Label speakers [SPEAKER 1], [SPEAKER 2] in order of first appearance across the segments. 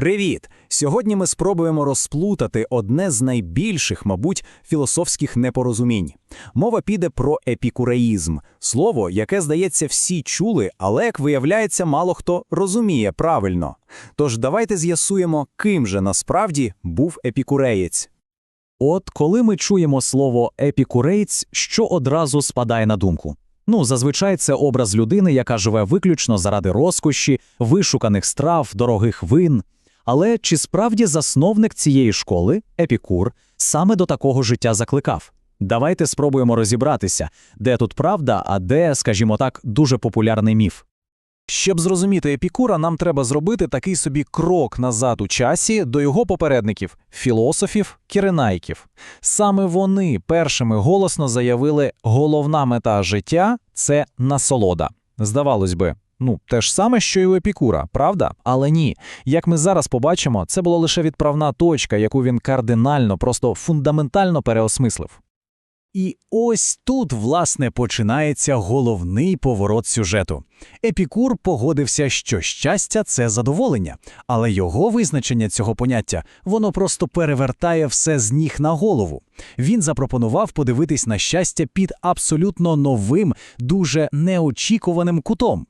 [SPEAKER 1] Привіт! Сьогодні ми спробуємо розплутати одне з найбільших, мабуть, філософських непорозумінь. Мова піде про епікуреїзм, слово, яке, здається, всі чули, але, як виявляється, мало хто розуміє правильно. Тож давайте з'ясуємо, ким же насправді був епікуреєць.
[SPEAKER 2] От коли ми чуємо слово епікурейць, що одразу спадає на думку? Ну, зазвичай це образ людини, яка живе виключно заради розкоші, вишуканих страв, дорогих вин. Але чи справді засновник цієї школи, епікур, саме до такого життя закликав? Давайте спробуємо розібратися, де тут правда, а де, скажімо так, дуже популярний міф.
[SPEAKER 1] Щоб зрозуміти епікура, нам треба зробити такий собі крок назад у часі до його попередників філософів, кіренайків. Саме вони першими голосно заявили, головна мета життя це насолода. Здавалось би, ну те ж саме, що й у епікура, правда? Але ні. Як ми зараз побачимо, це була лише відправна точка, яку він кардинально, просто фундаментально переосмислив. І ось тут, власне, починається головний поворот сюжету. Епікур погодився, що щастя це задоволення, але його визначення цього поняття воно просто перевертає все з ніг на голову. Він запропонував подивитись на щастя під абсолютно новим, дуже неочікуваним кутом.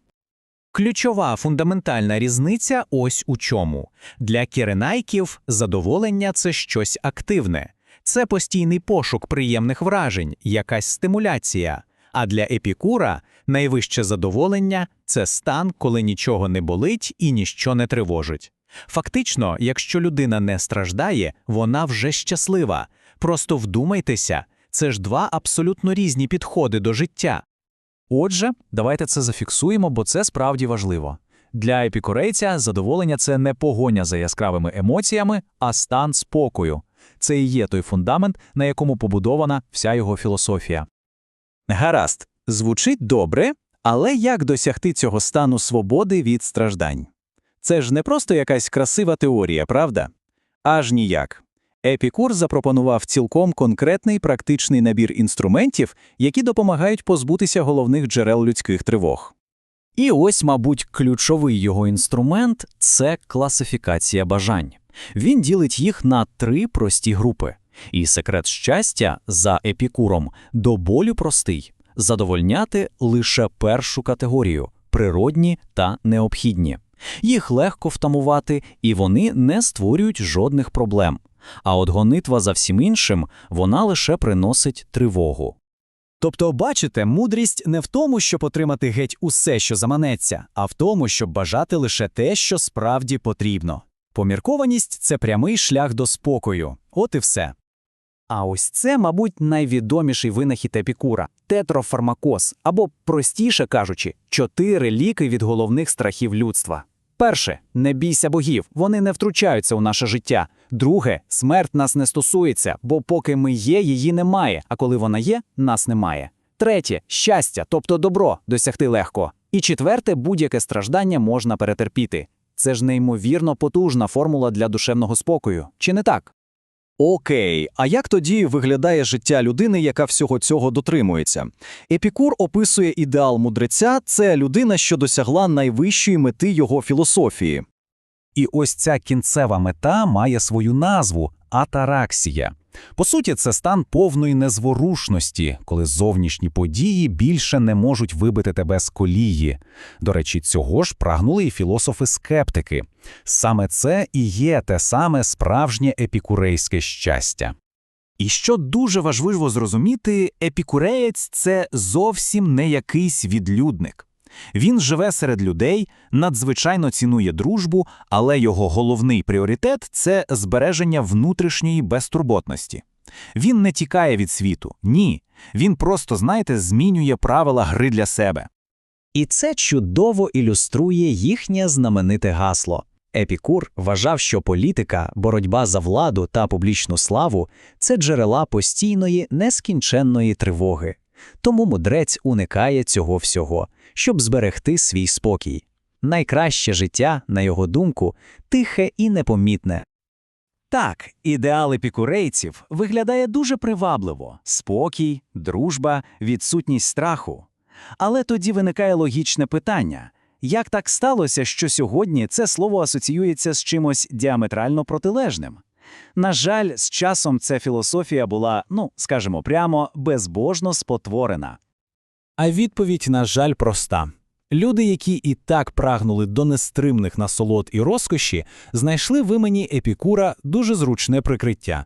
[SPEAKER 1] Ключова фундаментальна різниця ось у чому. Для кіренайків задоволення це щось активне. Це постійний пошук приємних вражень, якась стимуляція. А для епікура найвище задоволення це стан, коли нічого не болить і ніщо не тривожить. Фактично, якщо людина не страждає, вона вже щаслива. Просто вдумайтеся, це ж два абсолютно різні підходи до життя. Отже, давайте це зафіксуємо, бо це справді важливо. Для епікурейця задоволення це не погоня за яскравими емоціями, а стан спокою. Це і є той фундамент, на якому побудована вся його філософія. Гаразд, звучить добре, але як досягти цього стану свободи від страждань? Це ж не просто якась красива теорія, правда? Аж ніяк. Епікур запропонував цілком конкретний практичний набір інструментів, які допомагають позбутися головних джерел людських тривог. І ось, мабуть, ключовий його інструмент це класифікація бажань. Він ділить їх на три прості групи. І секрет щастя за епікуром до болю простий задовольняти лише першу категорію природні та необхідні. Їх легко втамувати, і вони не створюють жодних проблем. А от гонитва за всім іншим вона лише приносить тривогу. Тобто, бачите, мудрість не в тому, щоб отримати геть усе, що заманеться, а в тому, щоб бажати лише те, що справді потрібно. Поміркованість це прямий шлях до спокою. От і все. А ось це, мабуть, найвідоміший винахід епікура тетрофармакоз, або, простіше кажучи, чотири ліки від головних страхів людства. Перше, не бійся богів, вони не втручаються у наше життя. Друге, смерть нас не стосується, бо поки ми є, її немає, а коли вона є, нас немає. Третє щастя, тобто добро, досягти легко. І четверте, будь-яке страждання можна перетерпіти. Це ж неймовірно потужна формула для душевного спокою, чи не так? Окей, а як тоді виглядає життя людини, яка всього цього дотримується? Епікур описує ідеал мудреця це людина, що досягла найвищої мети його філософії. І ось ця кінцева мета має свою назву атараксія. По суті, це стан повної незворушності, коли зовнішні події більше не можуть вибити тебе з колії. До речі, цього ж прагнули і філософи-скептики. Саме це і є те саме справжнє епікурейське щастя. І що дуже важливо зрозуміти, епікуреєць це зовсім не якийсь відлюдник. Він живе серед людей, надзвичайно цінує дружбу, але його головний пріоритет це збереження внутрішньої безтурботності. Він не тікає від світу, ні. Він просто, знаєте, змінює правила гри для себе. І це чудово ілюструє їхнє знамените гасло. Епікур вважав, що політика, боротьба за владу та публічну славу це джерела постійної нескінченної тривоги. Тому мудрець уникає цього всього, щоб зберегти свій спокій. Найкраще життя, на його думку, тихе і непомітне. Так, ідеал епікурейців виглядає дуже привабливо спокій, дружба, відсутність страху. Але тоді виникає логічне питання
[SPEAKER 3] Як так сталося, що сьогодні це слово асоціюється з чимось діаметрально протилежним? На жаль, з часом ця філософія була, ну, скажімо прямо, безбожно спотворена.
[SPEAKER 4] А відповідь, на жаль, проста. Люди, які і так прагнули до нестримних насолод і розкоші, знайшли в імені Епікура дуже зручне прикриття.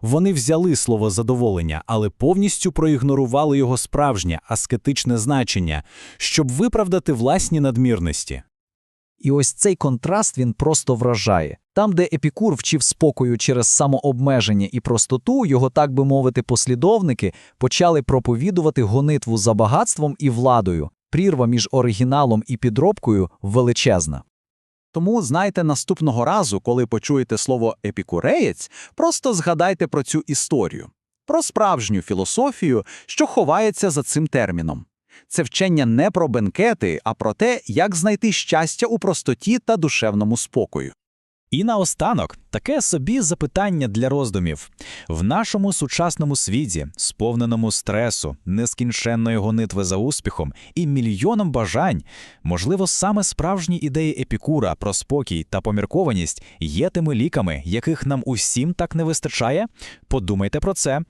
[SPEAKER 4] Вони взяли слово задоволення, але повністю проігнорували його справжнє аскетичне значення, щоб виправдати власні надмірності.
[SPEAKER 2] І ось цей контраст він просто вражає. Там, де Епікур вчив спокою через самообмеження і простоту, його, так би мовити, послідовники почали проповідувати гонитву за багатством і владою. Прірва між оригіналом і підробкою величезна.
[SPEAKER 3] Тому, знайте, наступного разу, коли почуєте слово епікуреєць, просто згадайте про цю історію, про справжню філософію, що ховається за цим терміном. Це вчення не про бенкети, а про те, як знайти щастя у простоті та душевному спокою.
[SPEAKER 1] І наостанок таке собі запитання для роздумів. В нашому сучасному світі, сповненому стресу, нескінченної гонитви за успіхом і мільйоном бажань, можливо, саме справжні ідеї Епікура про спокій та поміркованість є тими ліками, яких нам усім так не вистачає? Подумайте про це.